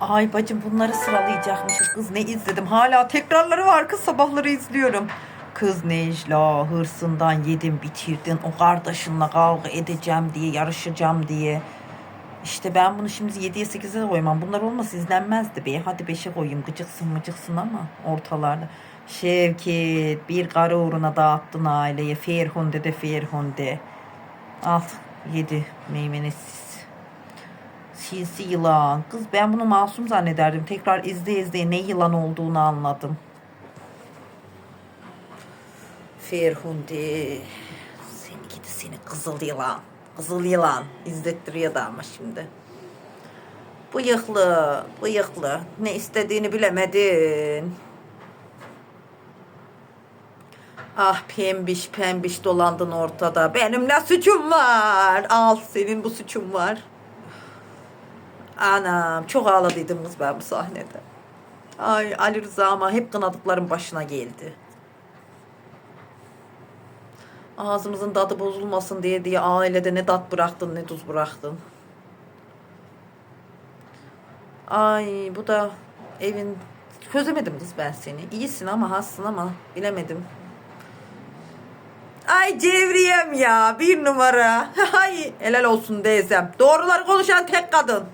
Ay bacım bunları sıralayacakmışız. Kız ne izledim. Hala tekrarları var kız sabahları izliyorum. Kız Necla hırsından yedim bitirdin. O kardeşinle kavga edeceğim diye yarışacağım diye. İşte ben bunu şimdi 7'ye 8'e de koymam. Bunlar olmasa izlenmezdi be. Hadi 5'e koyayım. Gıcıksın mıcıksın ama ortalarda. Şevket bir karı uğruna dağıttın aileye. Ferhunde de Ferhunde. Al 7 meymenesiz. Sinsi yılan. Kız ben bunu masum zannederdim. Tekrar izle izle ne yılan olduğunu anladım. Ferhunde. Seni gidi seni kızıl yılan. Kızıl yılan. İzlettiriyor da ama şimdi. Bıyıklı, bıyıklı. Ne istediğini bilemedin. Ah pembiş pembiş dolandın ortada. Benim ne suçum var? Al senin bu suçun var. Anam çok ağladıydım kız ben bu sahnede. Ay Ali Rıza ama hep kınadıklarım başına geldi. Ağzımızın tadı bozulmasın diye diye ailede ne tat bıraktın ne tuz bıraktın. Ay bu da evin çözemedim kız ben seni. İyisin ama hassın ama bilemedim. Ay Cevriyem ya bir numara. Ay helal olsun teyzem. Doğruları konuşan tek kadın.